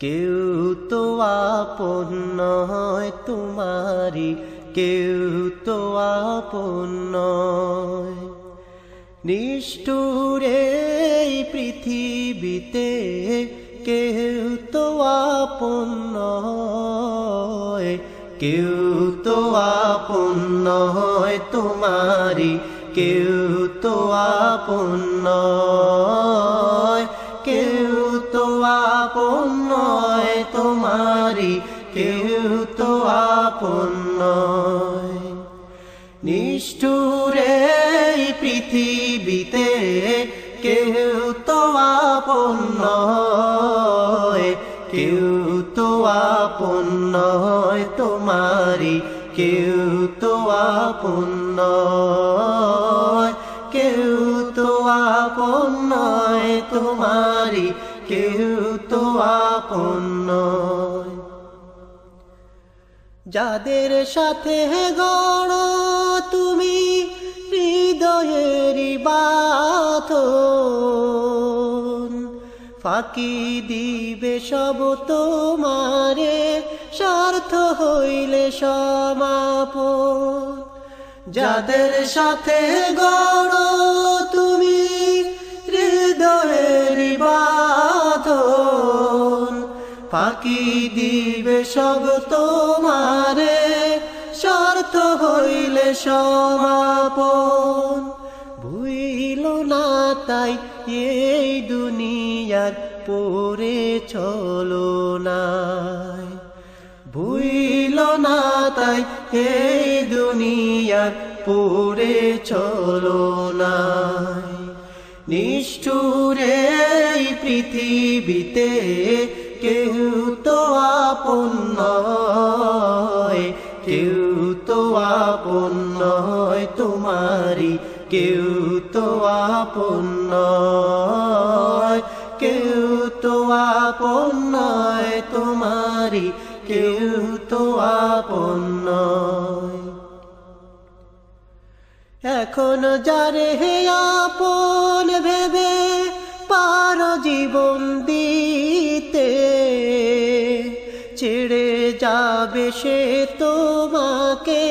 কেউ তো আপন নয় তোমারি কেউ তো আপন নয়। নিষ্ঠুরে পৃথিবীতে কেউ তো আপন নয়, কেউ তো আপন নয় তোমারি কেউ তো আপন নয়, কেউ তো আপন নয় তোমারি কেউ তো আপন নিষ্ঠুরে পৃথিবীতে কেউ তো আপন কেউ তো আপন তোমারি কেউ তো আপন নয়, কেউ তো আপন নয় তোমারি কেউ তো আপন নয়। যাদের সাথে গড় তুমি হৃদয়ের বাথ ফাঁকি দিবে সব তোমারে স্বার্থ হইলে সমাপ যাদের সাথে গড় তুমি, হৃদয়ের ফাঁকি দিবে সব তোমারে স্বার্থ হইলে সমাপন ভুইল না তাই এই দুনিয়ার পরে চলো নাই। ভুইল না তাই এই দুনিয়ার পরে চলো নাই। নিষ্ঠুরে পৃথিবীতে কেউ তো আপন কেউ তো আপন নয় তোমারি কেউ তো আপন নয়। কেউ তো আপন নয় তোমারি কেউ তো আপন নয়। এখন যারে হে আপন ভেবে পার জীবন দিতে, ছেড়ে যাবে সে তোমাকে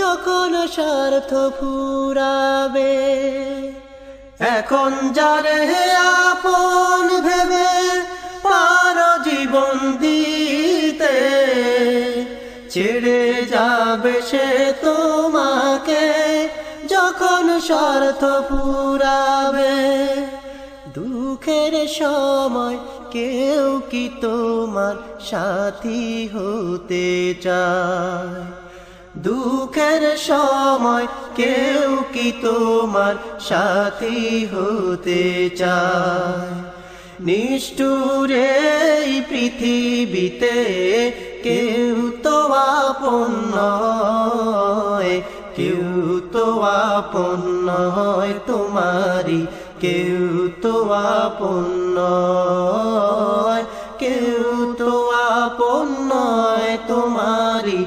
যখন স্বার্থ ফুরাবে। এখন যারে আপন ভেবে পার জীবন দিতে, ছেড়ে যাবে সে তোমাকে যখন স্বার্থ পুরাবে। দুঃখের সময় কেউ কি তোমার সাথী হতে চায়? দুঃখের সময় কেউ কি তোমার সাথী হতে চায়? নিষ্ঠুরে পৃথিবীতে কেউ তো আপন কেউ তো আপন তোমারি কেউ তো আপন কেউ তো আপন তোমারি